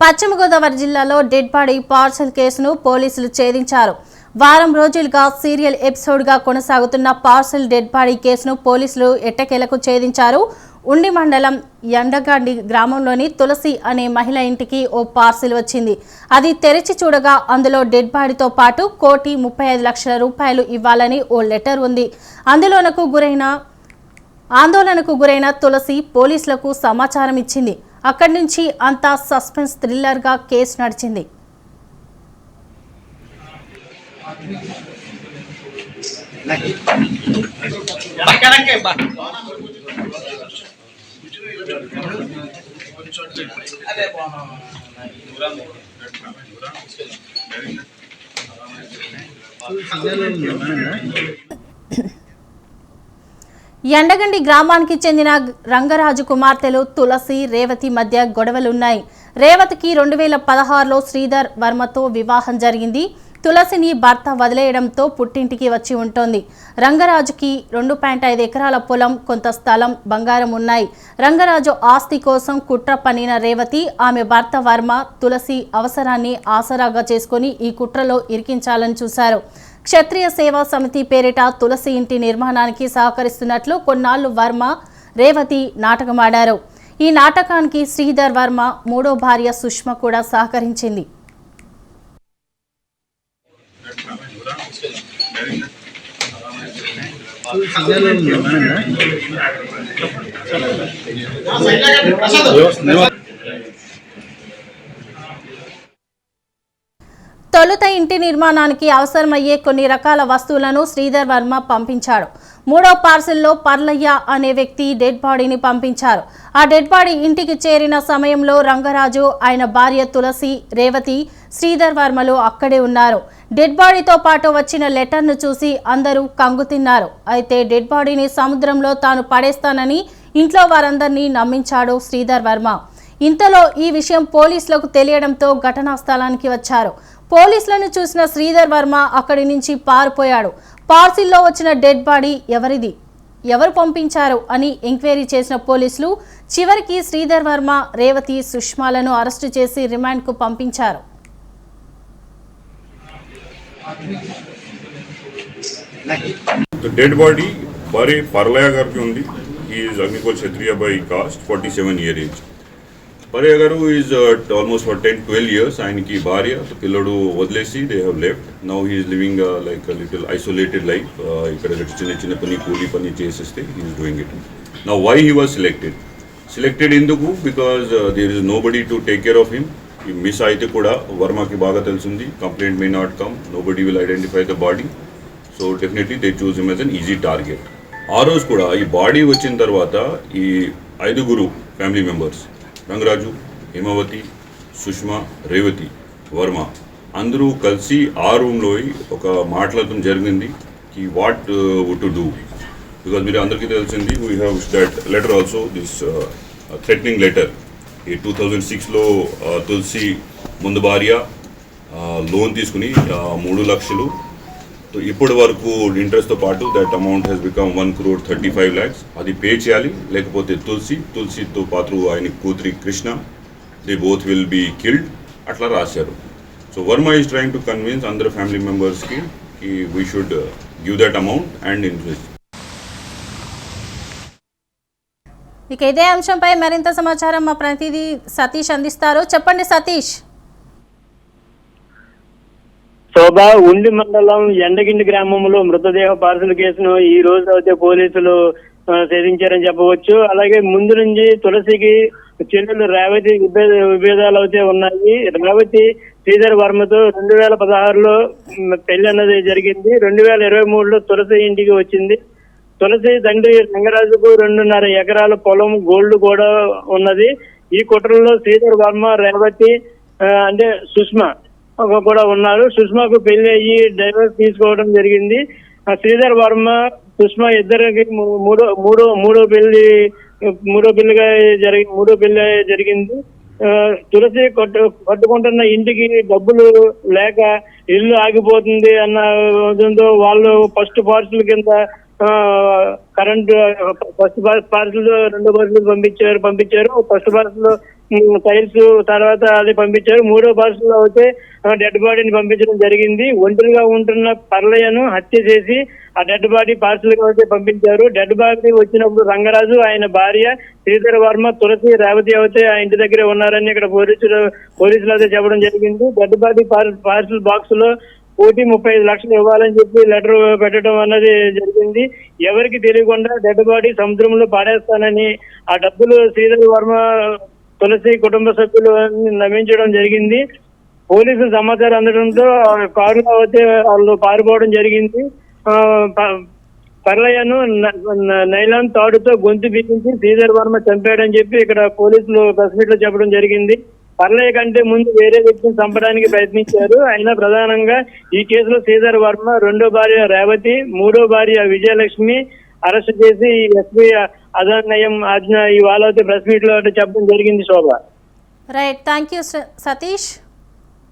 పశ్చిమ గోదావరి జిల్లాలో dead body parcel కేసును పోలీసులు ఛేదించారు. వారం రోజులుగా సీరియల్ ఎపిసోడ్గా కొనసాగుతున్న పార్సల్ డెడ్ బాడీ కేసును పోలీసులు ఎట్టకేలకు ఛేదించారు. ఉండి మండలం ఎండగాండి గ్రామంలోని తులసి అనే మహిళ ఇంటికి ఓ పార్సిల్ వచ్చింది. అది తెరిచి చూడగా అందులో డెడ్ బాడీతో పాటు కోటి ముప్పై ఐదు లక్షల రూపాయలు ఇవ్వాలని ఓ లెటర్ ఉంది. అందులోనకు గురైన ఆందోళనకు గురైన తులసి పోలీసులకు సమాచారం ఇచ్చింది. అక్కడి నుంచి అంతా సస్పెన్స్ థ్రిల్లర్గా కేసు నడిచింది. ఎండగండి గ్రామానికి చెందిన రంగరాజు కుమార్తెలు తులసి రేవతి మధ్య గొడవలున్నాయి. రేవతికి రెండు వేల పదహారులో శ్రీధర్ వర్మతో వివాహం జరిగింది. తులసిని భర్త వదిలేయడంతో పుట్టింటికి వచ్చి ఉంటోంది. రంగరాజుకి రెండు పాయింట్ ఐదు ఎకరాల పొలం కొంత స్థలం బంగారం ఉన్నాయి. రంగరాజు ఆస్తి కోసం కుట్ర పనిన రేవతి ఆమె భర్త వర్మ తులసి అవసరాన్ని ఆసరాగా చేసుకొని ఈ కుట్రలో ఇరికించాలని చూశారు. క్షత్రియ సేవా సమితి పేరిట తులసి ఇంటి నిర్మాణానికి సహకరిస్తున్నట్లు కొన్నాళ్ళు వర్మ రేవతి నాటకమాడారు. ఈ నాటకానికి శ్రీధర్ వర్మ మూడో భార్య సుష్మ కూడా సహకరించింది. తొలుత ఇంటి నిర్మాణానికి అవసరమయ్యే కొన్ని రకాల వస్తువులను శ్రీధర్ వర్మ పంపించాడు. మూడో పార్సిల్లో పర్లయ్య అనే వ్యక్తి డెడ్ బాడీని పంపించారు. ఆ డెడ్ బాడీ ఇంటికి చేరిన సమయంలో రంగరాజు ఆయన భార్య తులసి రేవతి శ్రీధర్ వర్మలు అక్కడే ఉన్నారు. డెడ్ బాడీతో పాటు వచ్చిన లెటర్ను చూసి అందరూ కంగుతిన్నారు అయితే డెడ్ బాడీని సముద్రంలో తాను పడేస్తానని ఇంట్లో వారందరినీ నమ్మించాడు శ్రీధర్ వర్మ. ఇంతలో ఈ విషయం పోలీసులకు తెలియడంతో ఘటనా స్థలానికి వచ్చారు. పోలీసులను చూసిన శ్రీధర్ వర్మ అక్కడి నుంచి పారిపోయాడు. పార్సిల్లో వచ్చిన డెడ్ బాడీ ఎవరిది? ఎవరు పంపించారు? అని ఎంక్వైరీ చేసిన పోలీసులు చివరికి శ్రీధర్ వర్మ రేవతి సుష్మాలను అరెస్టు చేసి రిమాండ్కు పంపించారు. డెడ్ బాడీ body పర్లయ గారికి ఉంది. Is Agnikula Kshatriya by caste forty seven year age. Parlaya garu is almost for ten twelve years ఆయనకి భార్య పిల్లడు వదిలేసి they have left now he's living like little isolated life ఇక్కడ చిన్న చిన్న పని కూలీ పని చేసేస్తే he's doing it now why he was selected selected ఎందుకు? Because there is no body to take care of him miss అయితే కూడా వర్మకి బాగా తెలిసింది. Complaint may not come nobody will identify the body so definitely they choose him as an easy target ఆ రోజు కూడా ఈ బాడీ వచ్చిన తర్వాత ఈ ఐదుగురు ఫ్యామిలీ మెంబర్స్ రంగరాజు హిమవతి సుష్మా రేవతి వర్మ. అందరూ కలిసి ఆ రూమ్లో ఒక మాట్లాడటం జరిగింది. కి what would to do because మీరు అందరికీ తెలిసింది we have that letter also this threatening letter ఈ టూ థౌజండ్ సిక్స్లో తులసి ముందు భార్య uh, లోన్ తీసుకుని uh, మూడు లక్షలు ఇప్పటి వరకు ఇంట్రెస్ట్తో పాటు that amount has become one crore thirty five lakhs అది పే చేయాలి లేకపోతే తులసి తులసితో పాటు ఆయన కూతురి Krishna the both will be killed అట్లా రాశారు. So Varma is trying to convince అందరు ఫ్యామిలీ మెంబర్స్కి కి we should give that amount and invest ఇక ఇదే అంశంపై మరింత సమాచారం మా ప్రతినిధి సతీష్ అందిస్తారు. చెప్పండి సతీష్. శోభ ఉండి మండలం ఎండగిండి గ్రామంలో మృతదేహ పార్సల్ కేసును ఈ రోజు అయితే పోలీసులు సేధించారని ఛేదించారని చెప్పవచ్చు. అలాగే ముందు నుంచి తులసికి చెల్లెలు రేవతి విభేద విభేదాలు అయితే ఉన్నాయి. రేవతి శ్రీధర్ వర్మతో రెండు వేల పదహారులో పెళ్ళి అన్నది జరిగింది. రెండు వేల ఇరవై మూడులో తులసి ఇంటికి వచ్చింది. తులసి తండ్రి రంగరాజుకు రెండున్నర ఎకరాల పొలం గోల్డ్ కూడా ఉన్నది. ఈ కుట్రలో శ్రీధర్ వర్మ రేవతి అంటే సుష్మా కూడా ఉన్నారు సుష్మాకు పెళ్ళి అయ్యి డైవర్స్ తీసుకోవడం జరిగింది. ఆ శ్రీధర్ వర్మ సుష్మా ఇద్దరికి మూడో మూడో మూడో పెళ్ళి మూడో పెళ్ళిగా జరిగి మూడో పెళ్ళి జరిగింది. ఆ, తులసి కట్టు కట్టుకుంటున్న ఇంటికి డబ్బులు లేక ఇల్లు ఆగిపోతుంది అన్న ఉద్దేశంతో వాళ్ళు ఫస్ట్ పార్సల్ కింద ఆ, కరెంట్ ఫస్ట్ పార్సల్ రెండు పార్సల్ పంపించారు పంపించారు. ఫస్ట్ పార్సల్ టైల్స్ తర్వాత అది పంపించారు. మూడో పార్సల్ అయితే డెడ్ బాడీని పంపించడం జరిగింది. ఒంటరిగా ఉంటున్న పర్లయ్యను హత్య చేసి ఆ డెడ్ బాడీ పార్సల్గా అయితే పంపించారు. డెడ్ బాడీ వచ్చినప్పుడు రంగరాజు ఆయన భార్య శ్రీధర్ వర్మ తులసి రేవతి అయితే ఆ ఇంటి దగ్గరే ఉన్నారని ఇక్కడ పోలీసులు పోలీసులు అయితే చెప్పడం జరిగింది. డెడ్ బాడీ పార్సల్ బాక్స్లో కోటి ముప్పై ఐదు లక్షలు ఇవ్వాలని చెప్పి లెటర్ పెట్టడం అన్నది జరిగింది. ఎవరికి తెలియకుండా డెడ్ బాడీ సముద్రంలో పాడేస్తానని ఆ డబ్బులు శ్రీధర్ వర్మ తులసి కుటుంబ సభ్యులు నమ్మించడం జరిగింది. పోలీసులు సమాచారం అందడంతో కారు కారులో వాళ్ళు పారిపోవడం జరిగింది. ఆ, ప- పర్లయ్యను నైలాన్ తాడుతో గొంతు బిగించి శ్రీధర్ వర్మ చంపాడని చెప్పి ఇక్కడ పోలీసులు ప్రెస్ మీట్లో చెప్పడం జరిగింది. పర్లయ్య కంటే ముందు వేరే వ్యక్తిని చంపడానికి ప్రయత్నించారు. అయినా ప్రధానంగా ఈ కేసులో శ్రీధర్ వర్మ రెండో భార్య రేవతి మూడో భార్య విజయలక్ష్మి అరెస్ట్ చేసి ఎస్పీ అజాన్ నయం ఆజ్ఞ ఇవాళ అయితే ప్రెస్ మీట్లో చెప్పడం జరిగింది Shobha. Right thank you Satish